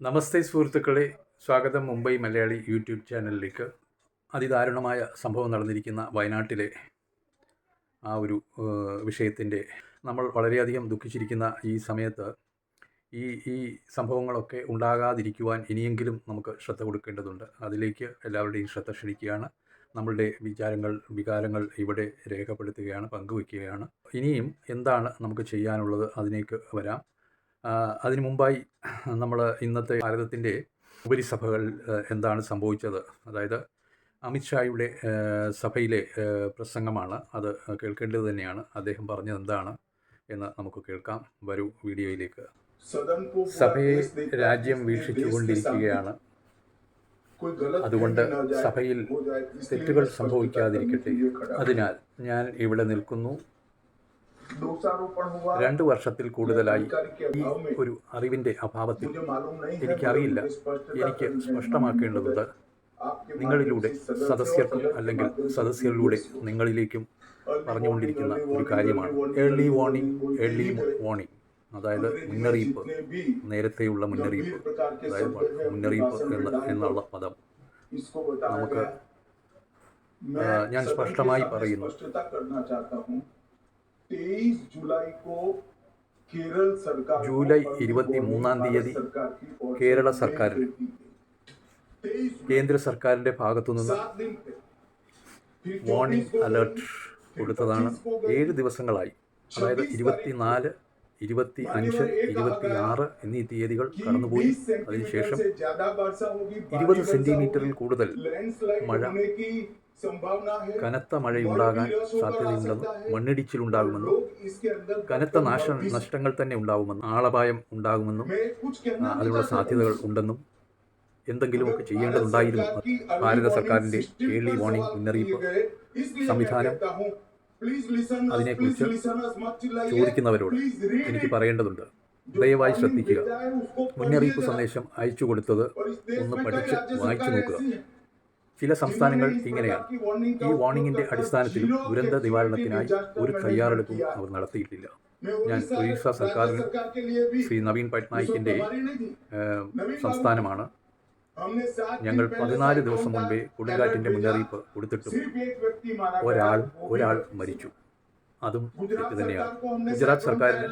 നമസ്തേ സുഹൃത്തുക്കളെ. സ്വാഗതം മുംബൈ മലയാളി യൂട്യൂബ് ചാനലിലേക്ക്. അതിദാരുണമായ സംഭവം നടന്നിരിക്കുന്ന വയനാട്ടിലെ ആ ഒരു വിഷയത്തിന്റെ നമ്മൾ വളരെയധികം ദുഃഖിച്ചിരിക്കുന്ന ഈ സമയത്ത് ഈ ഈ സംഭവങ്ങളൊക്കെ ഉണ്ടാകാതിരിക്കുവാൻ ഇനിയെങ്കിലും നമുക്ക് ശ്രദ്ധ കൊടുക്കേണ്ടതുണ്ട്. അതിലേക്ക് എല്ലാവരുടെയും ശ്രദ്ധ ക്ഷണിക്കുകയാണ്. നമ്മളുടെ വിചാരങ്ങൾ വികാരങ്ങൾ ഇവിടെ രേഖപ്പെടുത്തുകയാണ് പങ്കുവയ്ക്കുകയാണ്. ഇനിയും എന്താണ് നമുക്ക് ചെയ്യാനുള്ളത് അതിലേക്ക് വരാം. അതിനു മുമ്പായി നമ്മൾ ഇന്നത്തെ ഭാരതത്തിന്റെ ഉപരിസഭകൾ എന്താണ് സംഭവിച്ചത്? അതായത് അമിത്ഷായുടെ സഭയിലെ പ്രസംഗമാണ് അത് കേൾക്കേണ്ടത് തന്നെയാണ്. അദ്ദേഹം പറഞ്ഞത് എന്താണ് എന്ന് നമുക്ക് കേൾക്കാം. വരൂ വീഡിയോയിലേക്ക്. സഭയെ രാജ്യം വീക്ഷിച്ചുകൊണ്ടിരിക്കുകയാണ്. അതുകൊണ്ട് സഭയിൽ തെറ്റുകൾ സംഭവിക്കാതിരിക്കട്ടെ. അതിനാൽ ഞാൻ ഇവിടെ നിൽക്കുന്നു. രണ്ട് വർഷത്തിൽ കൂടുതലായി ഈ ഒരു അറിവിന്റെ അഭാവത്തിൽ എനിക്കറിയില്ല. എനിക്ക് സ്പഷ്ടമാക്കേണ്ടതുണ്ട്. നിങ്ങളിലൂടെ സദസ്യർക്കും അല്ലെങ്കിൽ സദസ്യരിലൂടെ നിങ്ങളിലേക്കും പറഞ്ഞുകൊണ്ടിരിക്കുന്ന ഒരു കാര്യമാണ്. ഏർലി വാർണിംഗ് ഏർലി വാർണിംഗ് അതായത് മുന്നറിയിപ്പ്. നേരത്തെയുള്ള മുന്നറിയിപ്പ്. അതായത് മുന്നറിയിപ്പ് എന്ന എന്നുള്ള പദം. നമുക്ക് ഞാൻ സ്പഷ്ടമായി പറയുന്നു. ജൂലൈ ഇരുപത്തി മൂന്നാം തീയതി കേരള സർക്കാർ കേന്ദ്ര സർക്കാരിന്റെ ഭാഗത്തുനിന്ന് വാർണിംഗ് അലേർട്ട് കൊടുത്തതാണ്. ഏഴ് ദിവസങ്ങളായി. അതായത് ഇരുപത്തിനാല് ഇരുപത്തി അഞ്ച് ഇരുപത്തി ആറ് എന്നീ തീയതികൾ കടന്നുപോയി. അതിനുശേഷം ഇരുപത് സെന്റിമീറ്ററിൽ കൂടുതൽ മഴ കനത്ത മഴയുണ്ടാകാൻ സാധ്യതയുണ്ടെന്നും മണ്ണിടിച്ചിലുണ്ടാകുമെന്നും കനത്ത നാശ നഷ്ടങ്ങൾ തന്നെ ഉണ്ടാകുമെന്നും ആളപായം ഉണ്ടാകുമെന്നും അതിനുള്ള സാധ്യതകൾ ഉണ്ടെന്നും എന്തെങ്കിലുമൊക്കെ ചെയ്യേണ്ടതുണ്ടായിരുന്നു ഭാരത സർക്കാരിന്റെ ഏർലി വാർണിംഗ് മുന്നറിയിപ്പ് സംവിധാനം അതിനെക്കുറിച്ച് ചോദിക്കുന്നവരോട് എനിക്ക് പറയേണ്ടതുണ്ട്. ദയവായി ശ്രദ്ധിക്കുക. മുന്നറിയിപ്പ് സന്ദേശം അയച്ചു കൊടുത്തത് ഒന്ന് പഠിച്ച് വായിച്ചു നോക്കുക. ചില സംസ്ഥാനങ്ങൾ ഇങ്ങനെയാണ്. ഈ വാർണിംഗിന്റെ അടിസ്ഥാനത്തിൽ ദുരന്ത നിവാരണത്തിനായി ഒരു തയ്യാറെടുപ്പും അവർ നടത്തിയിട്ടില്ല. ഞാൻ ഒറീസ സർക്കാരിന് ശ്രീ നവീൻ പട്നായിക്കിന്റെ സംസ്ഥാനമാണ്. ഞങ്ങൾ പതിനാല് ദിവസം മുൻപേ കൊടുങ്കാറ്റിന്റെ മുന്നറിയിപ്പ് കൊടുത്തിട്ടും ഒരാൾ ഒരാൾ മരിച്ചു. അതും തെറ്റ് തന്നെയാണ്. ഗുജറാത്ത് സർക്കാരിന്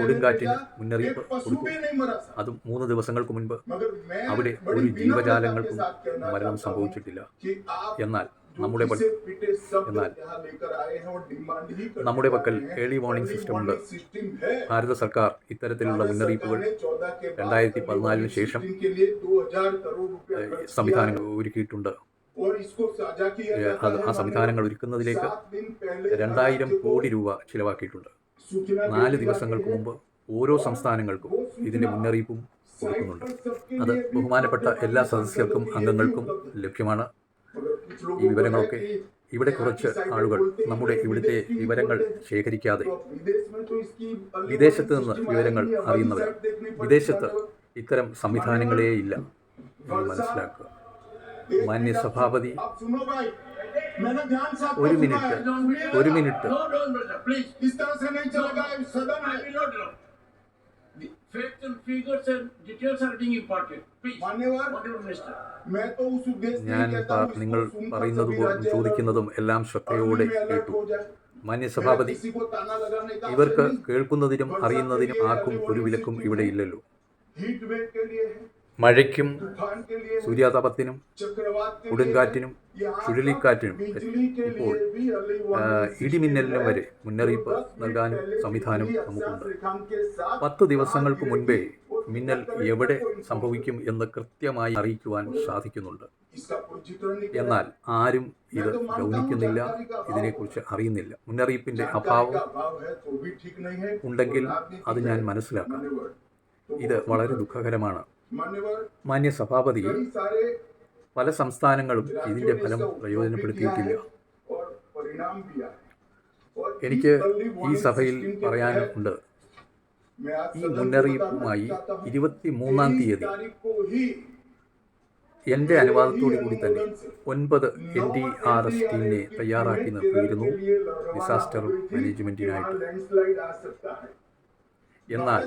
കൊടുങ്കാറ്റിന് മുന്നറിയിപ്പ് കൊടുത്തു. അതും മൂന്ന് ദിവസങ്ങൾക്ക് മുൻപ് അവിടെ ഒരു ജീവജാലങ്ങൾക്കും മരണം സംഭവിച്ചിട്ടില്ല. എന്നാൽ നമ്മുടെ എന്നാൽ നമ്മുടെ പക്കൽ ഏർലി വാർണിംഗ് സിസ്റ്റം ഉണ്ട്. ഭാരത സർക്കാർ ഇത്തരത്തിലുള്ള മുന്നറിയിപ്പുകൾ രണ്ടായിരത്തി പതിനാലിന് ശേഷം സംവിധാനങ്ങൾ ഒരുക്കിയിട്ടുണ്ട്. ആ സംവിധാനങ്ങൾ ഒരുക്കുന്നതിലേക്ക് രണ്ടായിരം കോടി രൂപ ചിലവാക്കിയിട്ടുണ്ട്. നാല് ദിവസങ്ങൾക്ക് മുമ്പ് ഓരോ സംസ്ഥാനങ്ങൾക്കും ഇതിന്റെ മുന്നറിയിപ്പും കൊടുക്കുന്നുണ്ട്. അത് ബഹുമാനപ്പെട്ട എല്ലാ സദസ്യർക്കും അംഗങ്ങൾക്കും ലഭ്യമാണ്. ഈ വിവരങ്ങളൊക്കെ ഇവിടെ കുറച്ച് ആളുകൾ നമ്മുടെ ഇവിടുത്തെ വിവരങ്ങൾ ശേഖരിക്കാതെ വിദേശത്ത് നിന്ന് വിവരങ്ങൾ അറിയുന്നവരാണ്. വിദേശത്ത് ഇത്തരം സംവിധാനങ്ങളേ ഇല്ല എന്ന് മനസ്സിലാക്കുക. മാന്യ സഭാപതി ഒരു മിനിറ്റ് ഒരു മിനിറ്റ് ഞാൻ നിങ്ങൾ പറയുന്നത് ചോദിക്കുന്നതും എല്ലാം ശ്രദ്ധയോടെ കേട്ടു മാന്യ സഭാപതി ഇവർക്ക് കേൾക്കുന്നതിനും അറിയുന്നതിനും ആർക്കും ഒരു വിലക്കും ഇവിടെ ഇല്ലല്ലോ മഴയ്ക്കും സൂര്യാതപത്തിനും കൊടുങ്കാറ്റിനും ചുഴലിക്കാറ്റിനും ഇപ്പോൾ ഇടിമിന്നലിനും വരെ മുന്നറിയിപ്പ് നൽകാനും സംവിധാനം നമുക്കുണ്ട്. പത്ത് ദിവസങ്ങൾക്ക് മുൻപേ മിന്നൽ എവിടെ സംഭവിക്കും എന്ന് കൃത്യമായി അറിയിക്കുവാൻ സാധിക്കുന്നുണ്ട്. എന്നാൽ ആരും ഇത് ഗൗനിക്കുന്നില്ല ഇതിനെക്കുറിച്ച് അറിയുന്നില്ല. മുന്നറിയിപ്പിന്റെ അഭാവം ഉണ്ടെങ്കിൽ അത് ഞാൻ മനസ്സിലാക്കാം. ഇത് വളരെ ദുഃഖകരമാണ്. മാന്യ സഭാപതി പല സംസ്ഥാനങ്ങളും ഇതിന്റെ ഫലം പ്രയോജനപ്പെടുത്തിയിട്ടില്ല. എനിക്ക് ഈ സഭയിൽ പറയാനുണ്ട് ഈ മുന്നറിയിപ്പുമായി ഇരുപത്തി മൂന്നാം തീയതി എന്റെ അനുവാദത്തോടു കൂടി തന്നെ ഒൻപത് എൻ ഡി ആർ എസ് ടീമിനെ തയ്യാറാക്കി നിർത്തിയിരുന്നു ഡിസാസ്റ്റർ മാനേജ്മെന്റിനായിട്ട് എന്നാൽ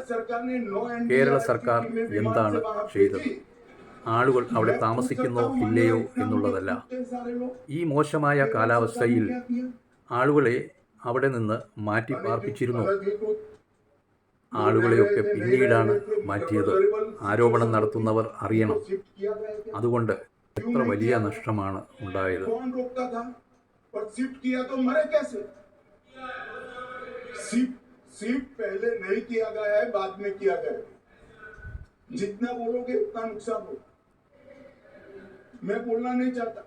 കേരള സർക്കാർ എന്താണ് ചെയ്തത്? ആളുകൾ അവിടെ താമസിക്കുന്നോ ഇല്ലയോ എന്നുള്ളതല്ല. ഈ മോശമായ കാലാവസ്ഥയിൽ ആളുകളെ അവിടെ നിന്ന് മാറ്റി പാർപ്പിച്ചിരുന്നു. ആളുകളെയൊക്കെ പിന്നീടാണ് മാറ്റിയത്. ആരോപണം നടത്തുന്നവർ അറിയണം. അതുകൊണ്ട് എത്ര വലിയ നഷ്ടമാണ് ഉണ്ടായത്. रोकता था पर शिफ्ट किया तो मरे कैसे शिफ्ट शिफ्ट पहले नहीं किया गया है बाद में किया गया है जितना बोलोगे उतना नुकसान होगा मैं बोलना नहीं चाहता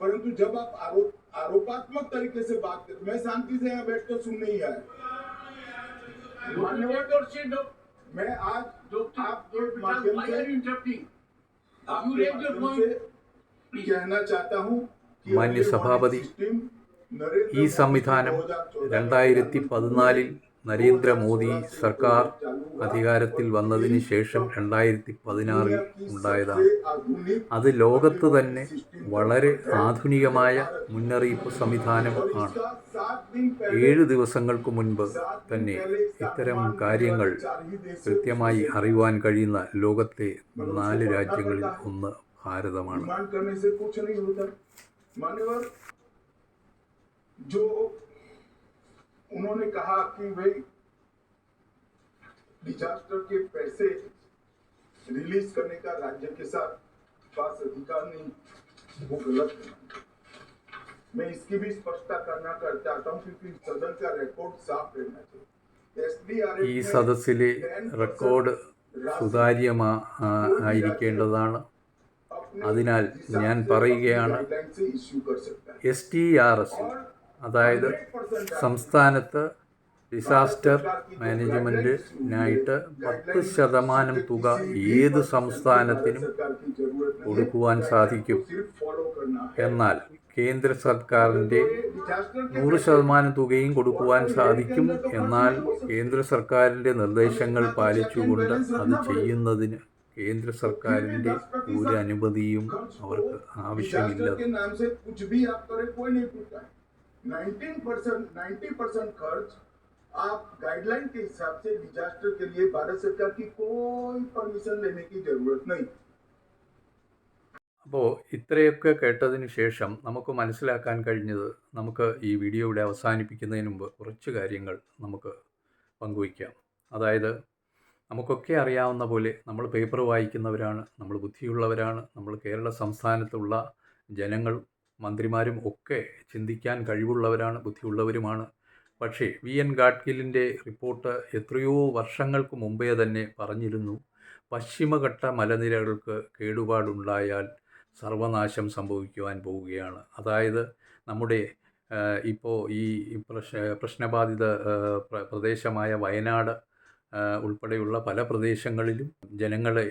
परंतु जब आप आरोप आरोपात्मक तरीके से बात करते मैं शांति से यहाँ बैठकर सुनने ही आया मान्यवर मैं आज आपके माध्यम से आपके माध्यम से कहना चाहता हूँ कि मान्य अगली सभापति, सिस्टम नरेंद्र ഈ സംവിധാനം രണ്ടായിരത്തി പതിനാലിൽ നരേന്ദ്രമോദി സർക്കാർ അധികാരത്തിൽ വന്നതിന് ശേഷം രണ്ടായിരത്തി പതിനാറിൽ ഉണ്ടായതാണ്. അത് ലോകത്ത് തന്നെ വളരെ ആധുനികമായ മുന്നറിയിപ്പ് സംവിധാനം ആണ്. ഏഴ് ദിവസങ്ങൾക്ക് മുൻപ് തന്നെ ഇത്തരം കാര്യങ്ങൾ കൃത്യമായി അറിയുവാൻ കഴിയുന്ന ലോകത്തെ നാല് രാജ്യങ്ങളിൽ ഒന്ന് ഭാരതമാണ്. उन्होंने कहा कि भाई डिजास्टर के पैसे रिलीज करने का राज्य के साथ पास अधिकार नहीं वो गलत है मैं इसकी भी स्पष्टता करना कर चाहता हूँ क्योंकि सदन का रिकॉर्ड साफ रहना चाहिए SDRF ഈ ने സദസ്സിലെ 10% റെക്കോർഡ് സുതാര്യമാ ആ, ആയിരിക്കേണ്ടതാണ് अपने അതിനാൽ हिसाब ഞാൻ से പറയുകയാണ് अपनी guideline से issue कर सकता है എസ് ടി ആർ എസ് और അതായത് സംസ്ഥാനത്ത് ഡിസാസ്റ്റർ മാനേജ്മെന്റിനായിട്ട് പത്ത് ശതമാനം തുക ഏത് സംസ്ഥാനത്തിനും കൊടുക്കുവാൻ സാധിക്കും. എന്നാൽ കേന്ദ്ര സർക്കാരിന്റെ നൂറ് ശതമാനം തുകയും കൊടുക്കുവാൻ സാധിക്കും. എന്നാൽ കേന്ദ്ര സർക്കാരിന്റെ നിർദ്ദേശങ്ങൾ പാലിച്ചുകൊണ്ട് അത് ചെയ്യുന്നതിന് കേന്ദ്ര സർക്കാരിന്റെ ഒരു അനുമതിയും അവർക്ക് ആവശ്യമില്ല. 19 परसेंट नाइन्टी परसेंट खर्च आप गाइडलाइन के हिसाब से डिजास्टर के लिए भारत सरकार की कोई परमिशन लेने की जरूरत नहीं അപ്പോൾ ഇത്രയൊക്കെ കേട്ടതിന് ശേഷം നമുക്ക് മനസ്സിലാക്കാൻ കഴിഞ്ഞത് നമുക്ക് ഈ വീഡിയോ ഇവിടെ അവസാനിപ്പിക്കുന്നതിന് മുമ്പ് കുറച്ച് കാര്യങ്ങൾ നമുക്ക് പങ്കുവയ്ക്കാം അതായത് നമുക്കൊക്കെ അറിയാവുന്ന പോലെ നമ്മൾ പേപ്പർ വായിക്കുന്നവരാണ് നമ്മൾ ബുദ്ധിയുള്ളവരാണ് നമ്മൾ കേരള സംസ്ഥാനത്തുള്ള ജനങ്ങൾ മന്ത്രിമാരും ഒക്കെ ചിന്തിക്കാൻ കഴിവുള്ളവരാണ് ബുദ്ധിയുള്ളവരുമാണ്. പക്ഷേ വി. എൻ. ഗാഡ്ഗിലിന്റെ റിപ്പോർട്ട് എത്രയോ വർഷങ്ങൾക്ക് മുമ്പേ തന്നെ പറഞ്ഞിരുന്നു. പശ്ചിമഘട്ട മലനിരകൾക്ക് കേടുപാടുണ്ടായാൽ സർവനാശം സംഭവിക്കുവാൻ പോവുകയാണ്. അതായത് നമ്മുടെ ഇപ്പോൾ ഈ പ്രശ്ന പ്രശ്നബാധിത പ്രദേശമായ വയനാട് ഉൾപ്പെടെയുള്ള പല പ്രദേശങ്ങളിലും ജനങ്ങളെ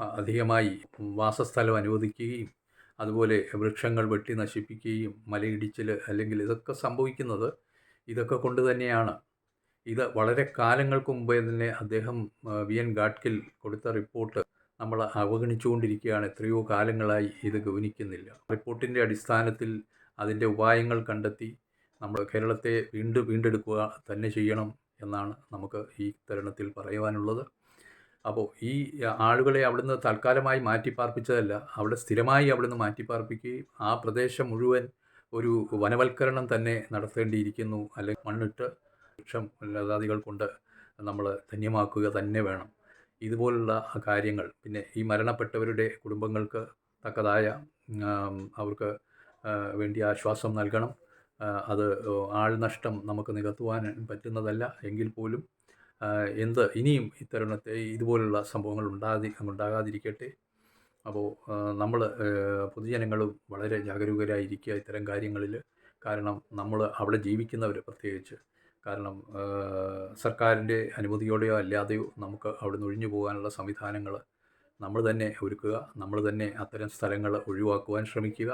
അധികമായി വാസസ്ഥലം അനുവദിക്കുകയും അതുപോലെ വൃക്ഷങ്ങൾ വെട്ടി നശിപ്പിക്കുകയും മലയിടിച്ചിൽ അല്ലെങ്കിൽ ഇതൊക്കെ സംഭവിക്കുന്നത് ഇതൊക്കെ കൊണ്ട് തന്നെയാണ്. ഇത് വളരെ കാലങ്ങൾക്ക് മുമ്പേ തന്നെ അദ്ദേഹം വി. എൻ. ഗാഡ്കിൽ കൊടുത്ത റിപ്പോർട്ട് നമ്മൾ അവഗണിച്ചുകൊണ്ടിരിക്കുകയാണ്. എത്രയോ കാലങ്ങളായി ഇത് ഗവനിക്കുന്നില്ല. റിപ്പോർട്ടിന്റെ അടിസ്ഥാനത്തിൽ അതിന്റെ ഉപായങ്ങൾ കണ്ടെത്തി നമ്മൾ കേരളത്തെ വീണ്ടും വീണ്ടെടുക്കുക തന്നെ ചെയ്യണം എന്നാണ് നമുക്ക് ഈ തരുണത്തിൽ പറയുവാനുള്ളത്. അപ്പോൾ ഈ ആളുകളെ അവിടുന്ന് തൽക്കാലമായി മാറ്റിപ്പാർപ്പിച്ചതല്ല അവിടെ സ്ഥിരമായി അവിടുന്ന് മാറ്റിപ്പാർപ്പിക്കുകയും ആ പ്രദേശം മുഴുവൻ ഒരു വനവൽക്കരണം തന്നെ നടത്തേണ്ടിയിരിക്കുന്നു. അല്ലെങ്കിൽ മണ്ണിട്ട് വൃക്ഷം ലതാദികൾ കൊണ്ട് നമ്മൾ ധന്യമാക്കുക തന്നെ വേണം. ഇതുപോലുള്ള കാര്യങ്ങൾ. പിന്നെ ഈ മരണപ്പെട്ടവരുടെ കുടുംബങ്ങൾക്ക് തക്കതായ അവർക്ക് വേണ്ടി ആശ്വാസം നൽകണം. അത് ആൾ നഷ്ടം നമുക്ക് നികത്തുവാൻ പറ്റുന്നതല്ല. എങ്കിൽ പോലും എന്ത് ഇനിയും ഇത്തരുണത്തെ ഇതുപോലുള്ള സംഭവങ്ങൾ ഉണ്ടാതി ഉണ്ടാകാതിരിക്കട്ടെ. അപ്പോൾ നമ്മൾ പൊതുജനങ്ങളും വളരെ ജാഗരൂകരായിരിക്കുക ഇത്തരം കാര്യങ്ങളിൽ കാരണം നമ്മൾ അവിടെ ജീവിക്കുന്നവർ പ്രത്യേകിച്ച്. കാരണം സർക്കാരിന്റെ അനുമതിയോടെയോ അല്ലാതെയോ നമുക്ക് അവിടെ നിന്ന് ഒഴിഞ്ഞു പോകാനുള്ള സംവിധാനങ്ങൾ നമ്മൾ തന്നെ ഒരുക്കുക. നമ്മൾ തന്നെ അത്തരം സ്ഥലങ്ങൾ ഒഴിവാക്കുവാൻ ശ്രമിക്കുക.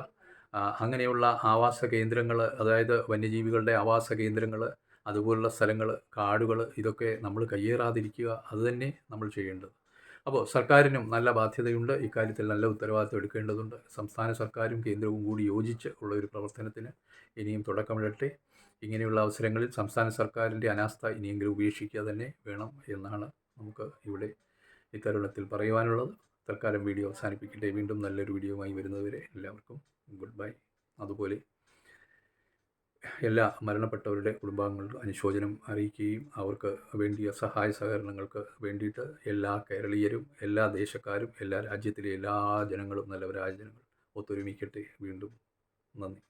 അങ്ങനെയുള്ള ആവാസ കേന്ദ്രങ്ങൾ അതായത് വന്യജീവികളുടെ ആവാസ കേന്ദ്രങ്ങൾ അതുപോലുള്ള സ്ഥലങ്ങൾ കാടുകൾ ഇതൊക്കെ നമ്മൾ കയ്യേറാതിരിക്കുക അതുതന്നെ നമ്മൾ ചെയ്യേണ്ടത്. അപ്പോൾ സർക്കാരിനും നല്ല ബാധ്യതയുണ്ട്. ഇക്കാര്യത്തിൽ നല്ല ഉത്തരവാദിത്വം എടുക്കേണ്ടതുണ്ട്. സംസ്ഥാന സർക്കാരും കേന്ദ്രവും കൂടി യോജിച്ച് ഉള്ള ഒരു പ്രവർത്തനത്തിന് ഇനിയും തുടക്കമിടട്ടെ. ഇങ്ങനെയുള്ള അവസരങ്ങളിൽ സംസ്ഥാന സർക്കാരിന്റെ അനാസ്ഥ ഇനിയെങ്കിലും ഉപേക്ഷിക്കുക തന്നെ വേണം എന്നാണ് നമുക്ക് ഇവിടെ ഇത്തരുണത്തിൽ പറയുവാനുള്ളത്. തൽക്കാലം വീഡിയോ അവസാനിപ്പിക്കട്ടെ. വീണ്ടും നല്ലൊരു വീഡിയോയുമായി വരുന്നതുവരെ എല്ലാവർക്കും ഗുഡ് ബൈ. അതുപോലെ എല്ലാ മരണപ്പെട്ടവരുടെ കുടുംബാംഗങ്ങൾക്ക് അനുശോചനം അറിയിക്കുകയും അവർക്ക് വേണ്ടിയ സഹായ സഹകരണങ്ങൾക്ക് വേണ്ടിയിട്ട് എല്ലാ കേരളീയരും എല്ലാ ദേശക്കാരും എല്ലാ രാജ്യത്തിലെ എല്ലാ ജനങ്ങളും നല്ലവരായ ജനങ്ങൾ ഒത്തൊരുമിക്കട്ടെ. വീണ്ടും നന്ദി.